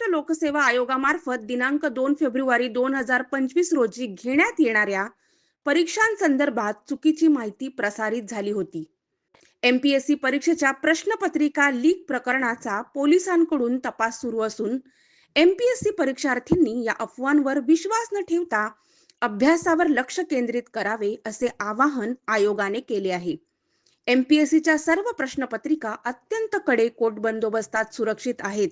महाराष्ट्र लोकसेवा आयोगामार्फत दिनांक दोन फेब्रुवारी दोन हजार पंचवीस रोजी घेण्यात येणाऱ्या परीक्षांसंदर्भात चुकीची माहिती प्रसारित झाली होती. एमपीएससी परीक्षेच्या प्रश्नपत्रिका लीक प्रकरणाचा पोलिसांकडून तपास सुरू असून एमपीएससी परीक्षार्थींनी या अफवांवर विश्वास न ठेवता अभ्यासावर लक्ष केंद्रित करावे असे आवाहन आयोगाने केले आहे. एमपीएससीच्या सर्व प्रश्नपत्रिका अत्यंत कडेकोट बंदोबस्तात सुरक्षित आहेत.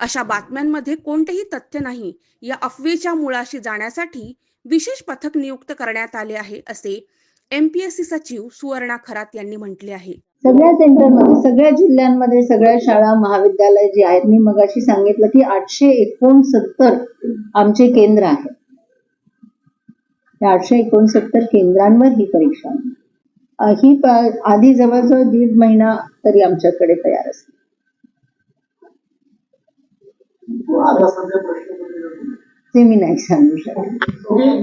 अशा बातम्यांमध्ये कोणतेही तथ्य नाही. या अफवेच्या मुळाशी जाण्यासाठी विशेष पथक नियुक्त करण्यात आले आहे असे एमपीएससी सचिव सुवर्णा खरात यांनी म्हटले आहे. सगळ्या सेंटरमध्ये सगळ्या जिल्ह्यांमध्ये सगळ्या शाळा महाविद्यालय जी आहेत मी मगाशी सांगितलं की आठशे एकोणसत्तर आमचे केंद्र आहे त्या आठशे एकोणसत्तर केंद्रांवर ही परीक्षा ही आधी जवळजवळ दीड महिना तरी आमच्याकडे तयार असते आता सध्या प्रश्न ते मी नाही सांगू शकत.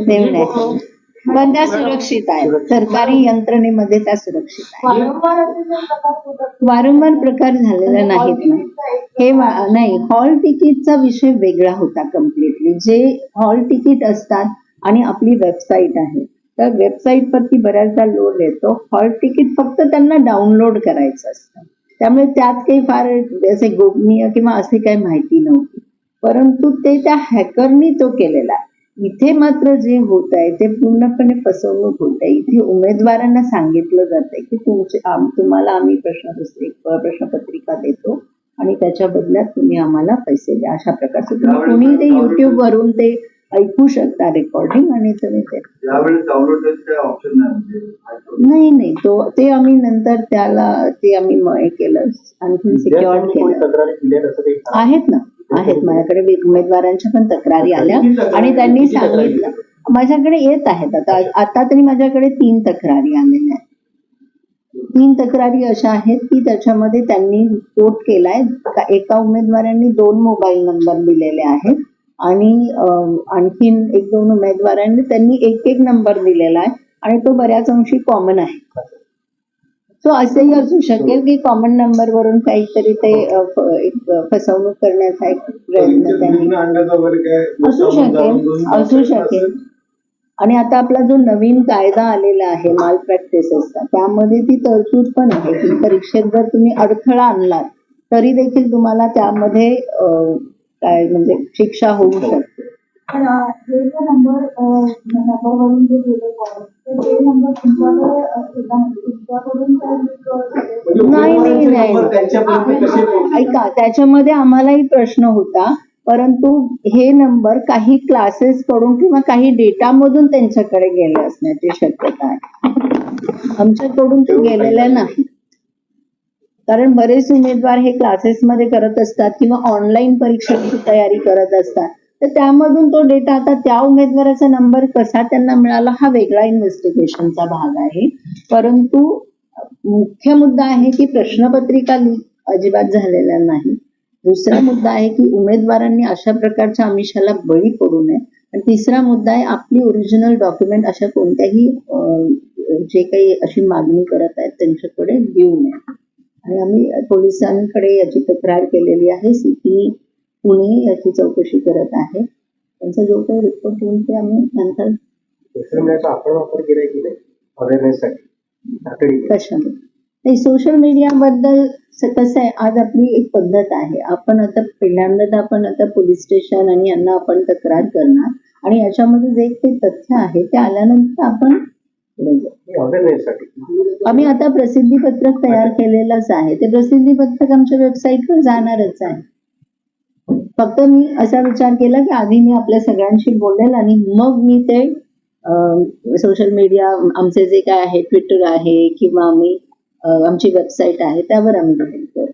ते मी नाही सांगू पण त्या सुरक्षित आहेत. सरकारी यंत्रणेमध्ये त्या सुरक्षित आहेत. वारंवार प्रकार झालेला नाहीत. ना हे नाही हॉल तिकीटचा विषय वेगळा होता कम्प्लिटली जे हॉल तिकीट असतात आणि आपली वेबसाईट आहे. तर वेबसाईट वरती बऱ्याचदा लोड येतो. हॉल तिकीट फक्त त्यांना डाउनलोड करायचं असतं. त्यामुळे त्यात काही फार असे गोपनीय किंवा असे काही माहिती नव्हती. परंतु ते त्या हॅकरनी तो केलेला. आहे. इथे मात्र जे होत आहे ते पूर्णपणे फसवणूक होत आहे. इथे उमेदवारांना सांगितलं जातंय की तुमचे आम- तुम्हाला आम्ही प्रश्नपत्रिक प्रश्नपत्रिका देतो आणि त्याच्या बदल्यात तुम्ही आम्हाला पैसे द्या. अशा प्रकारचं तुम्ही कुणी ते युट्यूब वरून ते ऐकू शकता रेकॉर्डिंग आणि तुम्ही ते नाही म्हणजे. नाही नाही. तो ते आम्ही नंतर त्याला ते आम्ही केलं आणखी सिक्युअर्ड केलं. आहेत ना. आहेत. माझ्याकडे वे- उमेदवारांच्या पण तक्रारी आल्या आणि त्यांनी सांगितलं. माझ्याकडे येत आहेत. आता आता तरी माझ्याकडे तीन तक्रारी आलेल्या आहेत. तीन तक्रारी अशा आहेत की त्याच्यामध्ये त्यांनी कोट केलाय. का एका उमेदवारांनी दोन मोबाईल नंबर दिलेले आहेत आणि आणखीन एक दोन उमेदवारांनी त्यांनी एक एक नंबर दिलेला आहे आणि तो बऱ्याच अंशी कॉमन आहे. सो असंही असू शकेल की कॉमन नंबर वरून काहीतरी ते अ, फ- एक अ, फसवणूक करण्याचा एक प्रयत्न त्यांनी असू शकेल असू शकेल. आणि आता आपला जो नवीन कायदा आलेला आहे माल प्रॅक्टिसेसचा त्यामध्ये ती तरतूद पण आहे की परीक्षेत जर तुम्ही अडथळा आणलात तरी देखील तुम्हाला त्यामध्ये अ, काय म्हणजे शिक्षा होऊ शकते. पण अ, हे जे नंबर नंबरवरून जे गेले कॉल तर ते नंबर म्हणजे? नाही नाही नंबर नाही त्यांच्यापर्यंत कसे पोहोचले? ऐका त्याच्यामध्ये आम्हालाही प्रश्न होता परंतु हे नंबर काही क्लासेस कडून किंवा काही डेटा मधून त्यांच्याकडे गेले असण्याची शक्यता आहे आमच्याकडून ते गेलेल्या नाही कारण बरेच उमेदवार हे क्लासेस मध्ये करत असतात किंवा ऑनलाईन परीक्षेची तयारी करत असतात तर त्यामधून तो डेटा आता त्या उमेदवाराचा नंबर कसा त्यांना मिळाला हा वेगळा इन्व्हेस्टिगेशनचा भाग आहे. परंतु मुख्य मुद्दा आहे की प्रश्नपत्रिका लीक अजिबात झालेल्या नाही. दुसरा मुद्दा आहे की उमेदवारांनी अशा प्रकारच्या आमिषाला बळी पडू नये. आणि तिसरा मुद्दा आहे आपली ओरिजिनल डॉक्युमेंट अशा कोणत्याही जे काही अशी मागणी करत आहेत त्यांच्याकडे देऊ नये. आणि आम्ही पोलिसांकडे याची तक्रार केलेली आहे की पुणे याची चौकशी करत आहे. त्यांचा जो काही रिपोर्ट येईल ते आम्ही नंतर सोशल मीडियाचा आपण वापर केलाय की नाही? नाही सोशल मीडियाबद्दल कसं आहे आज आपली एक पद्धत आहे. आपण आता पहिल्यांदा आपण आता पोलीस स्टेशन आणि यांना आपण तक्रार करणार आणि याच्यामध्ये जे काही तथ्य आहे ते आल्यानंतर आपण आम्ही आता प्रसिद्धीपत्रक तयार केलेलंच आहे. ते प्रसिद्धीपत्रक आमच्या वेबसाईटवर जाणारच आहे. फक्त मी असा विचार केला की आधी मी आपल्या सगळ्यांशी बोलेल आणि मग मी ते सोशल मीडिया आमचे जे काय आहे ट्विटर आहे किंवा आम्ही आमची वेबसाईट आहे त्यावर आम्ही जाहीर करू